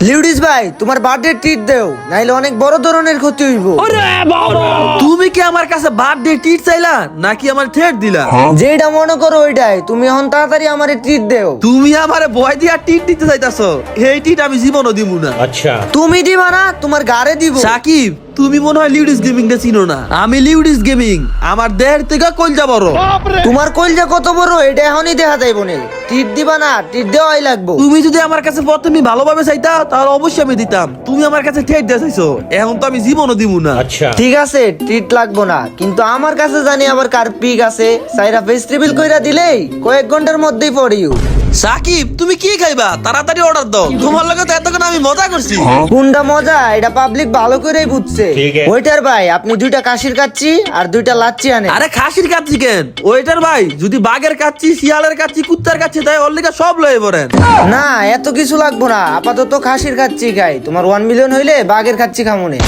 লিউডিস ভাই তোমার birthday treat দেও নাইলে অনেক বড় ধরনের ক্ষতি হইব। তুমি কি আমার কাছে বার্থডে টিট চাইলা নাকি আমার ঠেট দিলা? যেটা মনে করো ওইটাই তুমি এখন তাড়াতাড়ি আমারে ট্রিট দেও। তুমি আমারে বয় দিয়া টিট দিতে চাইতাছো এই টিট আমি জীবনও দিব না। আচ্ছা। তুমি দিবা না তোমার গাড়ে দিব। সাকিব তুমি মনে হয় লিউডিস গেমিং কে চিনো না। আমি লিউডিস গেমিং। আমার দেহের থেকে কলজা বড়। তোমার কলজা কত বড়? এটা এখনই দেখা যাইব নে ট্রিট দিবা না ট্রিট দেওয়াই লাগবো। তুমি যদি আমার কাছে প্রথমে ভালোভাবে চাইতা তাহলে অবশ্যই আমি দিতাম। তুমি আমার কাছে ঠেট দিয়ে চাইছো। এখন তো আমি জীবনও দিব না। ঠিক আছে ট্রিট লাগবো না। কিন্তু আমার কাছে জানি আবার কার পিক আছে। সাইরা ফেস্টিভ্যাল কইরা দিলেই কয়েক ঘণ্টার মধ্যেই পড়িও। সাকিব তুমি কি খাইবা? তাড়াতাড়ি অর্ডার দাও। তোমার লগে তো এতক্ষণ আমি মজা করছি। কোনটা মজা? এটা পাবলিক ভালো করেই বুঝছে। ওইটার ভাই আপনি দুইটা কাশির কাচ্ছি আর দুইটা লাচ্ছি আনে আরে খাসির কাচ্ছি কেন? ওইটার ভাই যদি বাঘের কাচ্ছি শিয়ালের কাচ্ছি কুত্তার কাচ্ছি তাই ওর লিগা সব লয়ে পড়েন। না এত কিছু লাগবো না। আপাতত খাসির খাচ্ছি খাই। তোমার ওয়ান মিলিয়ন হইলে বাঘের খাচ্ছি খামুনে।